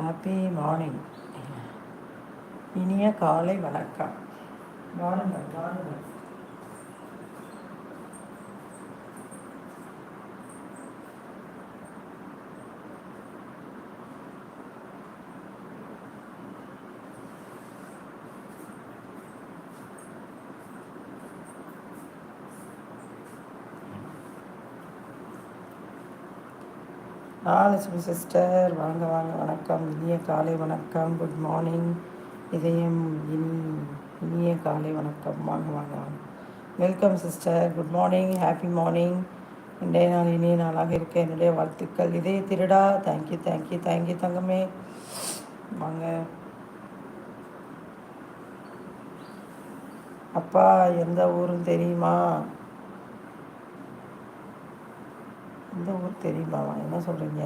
Happy morning இனிய காலை வணக்கம். வாருங்கள் வாருங்கள். மகாலட்சுமி சிஸ்டர் வாங்க வாங்க வணக்கம். இனிய காலை வணக்கம். குட் மார்னிங் இதயம் இனி இனிய காலை வணக்கம். வாங்க வாங்க வாங்க. Welcome sister good morning happy morning இன்றைய நாள் இனிய நாளாக இருக்க என்னுடைய வாழ்த்துக்கள். இதய திருடா. தேங்க்யூ தேங்க்யூ தேங்க்யூ தங்கமே. வாங்க. அப்பா எந்த ஊரும் தெரியுமா? இந்த ஊர் தெரியுமாவா என்ன சொல்கிறீங்க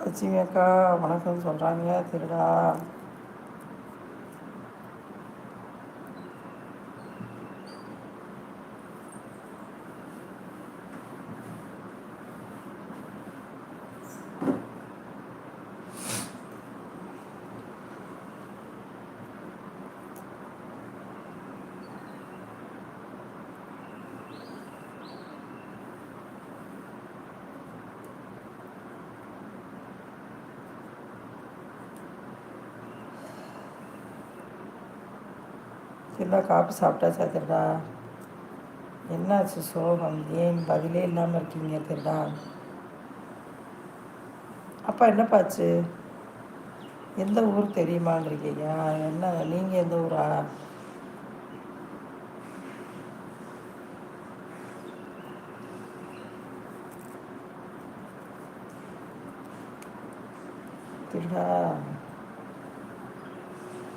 லட்சுமி அக்கா வணக்கம் சொல்கிறாங்க திருடா. திருடா காப்பி சாப்பிட்டாச்சா திருடா என்னாச்சு சோகம்? ஏன் பதிலே இல்லாமல் இருக்கீங்க திருடா அப்பா என்னப்பாச்சு? எந்த ஊர் தெரியுமான்றீங்க? என்ன நீங்கள் எந்த ஊரா? திருடா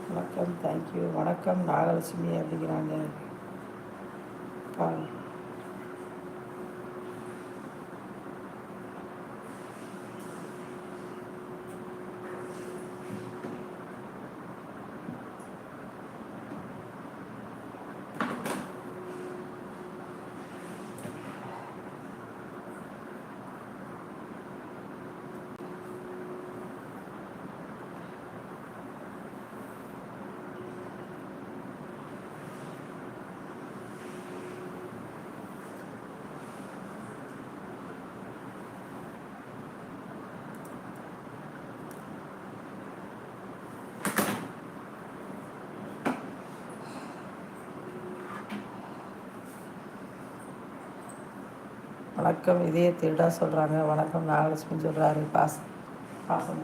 வணக்கம் தேங்க்யூ வணக்கம் நாகலட்சுமி அப்படிங்கிறாங்க. பா வணக்கம். இதே திருடா சொல்கிறாங்க வணக்கம். நாகலட்சுமி சொல்கிறாரு பாச பாசம்.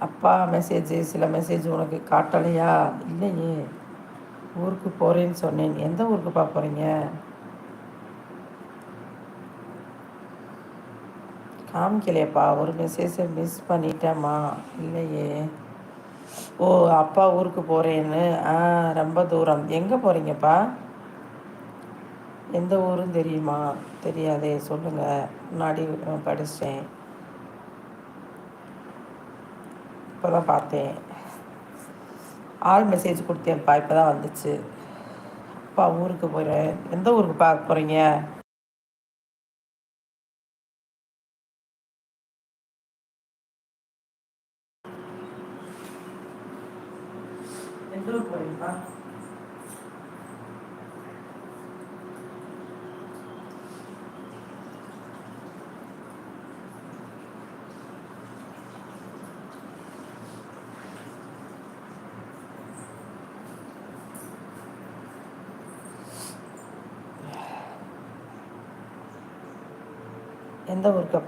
அப்பா மெசேஜ் சில மெசேஜ் உனக்கு காட்டலையா? இல்லையே. ஊருக்கு போகிறேன்னு சொன்னேன். எந்த ஊருக்கு போகிறீங்க காமிக்கலையப்பா. ஒரு மெசேஜை மிஸ் பண்ணிட்டேம்மா. இல்லையே. ஓ அப்பா ஊருக்கு போகிறேன்னு ஆ ரொம்ப தூரம். எங்கே போகிறீங்கப்பா எந்த ஊரும் தெரியுமா? தெரியாதே. சொல்லுங்கள் முன்னாடி படித்தேன் இப்போ தான் பார்த்தேன். ஆள் மெசேஜ் கொடுத்தேன்ப்பா இப்போ தான் வந்துச்சு. அப்பா ஊருக்கு போகிறேன் எந்த ஊருக்கு பார்க்க போகிறீங்க எந்த ஊருக்கு போகிறீங்கப்பா எந்த ஊருக்கு